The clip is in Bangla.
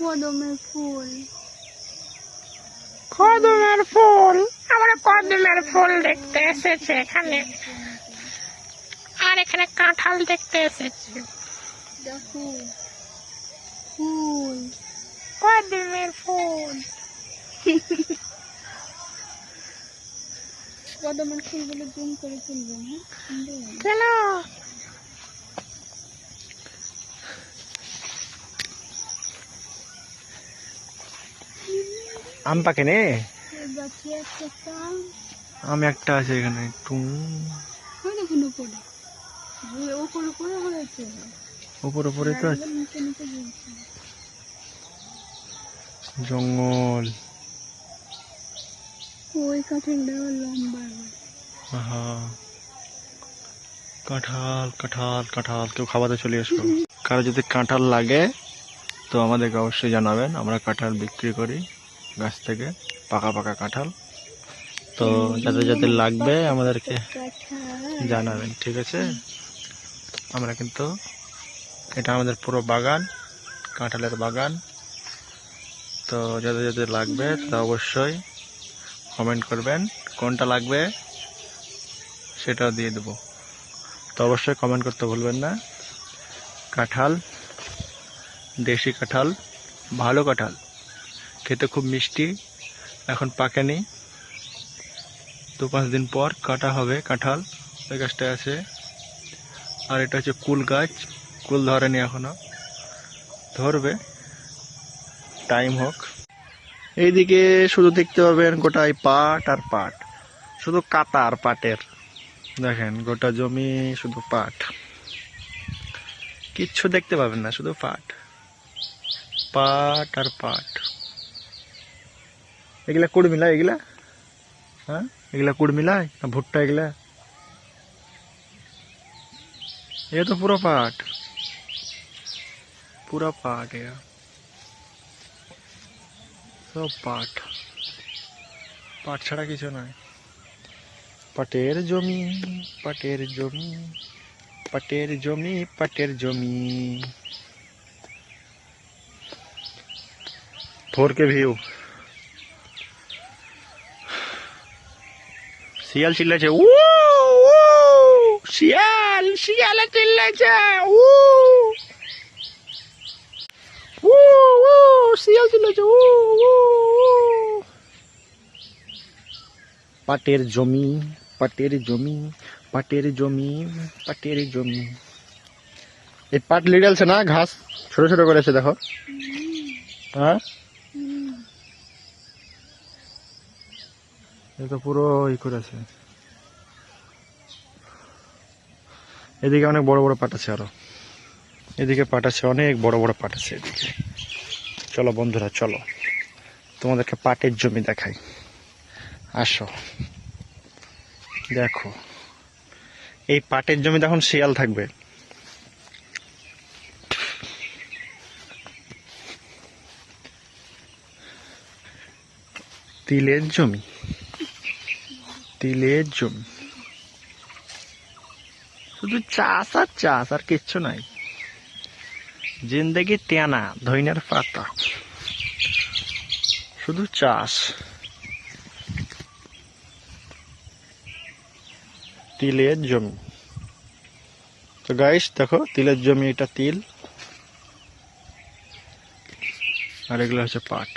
কদমের ফুল। কদমের ফুল? আমরা কদমের ফুল দেখতে এসেছে এখানে। আর এখানে কাঁঠাল দেখতে এসেছে। দেখো ফুল। কদমের ফুল। কদমের ফুলগুলো জুম করে তুলবো হ্যাঁ? কেন? আম পাকে নে? একটা আম একটা আছে এখানে, টুং। হয় দেখুন উপরে উপরে তো জঙ্গল। ওই কাঠেরটা লম্বা আহা। কাঁঠাল কাঁঠাল কাঁঠাল, কেউ খাওয়াতে চলে আসব কারও যদি কাঁঠাল লাগে, তো আমাদেরকে অবশ্যই জানাবেন, আমরা কাঁঠাল বিক্রি করি। গাছ থেকে পাকা পাকা কাঁঠাল। তো যাদের যাদের লাগবে আমাদেরকে জানাবেন ঠিক আছে? আমরা কিন্তু এটা আমাদের পুরো বাগান কাঁঠালের বাগান। তো যাদের যাদের লাগবে তা অবশ্যই কমেন্ট করবেন কোনটা লাগবে সেটাও দিয়ে দেবো। তো অবশ্যই কমেন্ট করতে ভুলবেন না। কাঁঠাল দেশি কাঁঠাল ভালো কাঁঠাল। খেতে খুব মিষ্টি। এখন পাকেনি দু পাঁচ দিন পর কাটা হবে কাঁঠাল। ওই গাছটা আছে। আর এটা হচ্ছে কুল গাছ। কুল ধরেনি এখনও। ধরবে। টাইম হোক। এইদিকে শুধু দেখতে পাবেন গোটাই পাট আর পাট। শুধু কাতা আর পাটের। দেখেন, গোটা জমি শুধু পাট। কিচ্ছু দেখতে পাবেন না, শুধু পাট। পাট আর পাট। এগুলা কুড়মিলা এগুলা হ্যাঁ এগুলা কুড়মিলাই না ভুট্টা এগুলা ये तो पूरा पाट पूरा पाट है সব পাট পাট ছাড়া কিছু নয় পাটের জমি পাটের জমি পাটের জমি পাটের জমি ফোর কে ভিউ শিয়াল চিল্লাছে উ শিয়াল, শিয়ালে চিল্লাছে উ উ উ শিয়াল চিল্লাছে উ উ। পাটের জমি পাটের জমি পাটের জমি পাটের জমি। এই পাট লিডালছে না, ঘাস ছোট ছোট করেছে, দেখো। হ্যাঁ? এ তো পুরো ই করেছে এদিকে অনেক বড় বড় পাট আছে আরও। এদিকে পাট আছে, অনেক বড় বড় পাট আছে এদিকে। চলো বন্ধুরা, চলো। তোমাদেরকে পাটের জমি দেখাই। আসো। দেখো। এই পাটের জমিতে এখন শিয়াল থাকবে। তিলের জমি? তিলের জমি শুধু চাষ আর চাষ আর কিচ্ছু নাই। জিন্দগি টেনা, ধইনার পাতা। শুধু চাষ। তিলের জমি। তো গাইস দেখো, তিলের জমি, এটা তিল। আর এগুলো হচ্ছে পাট।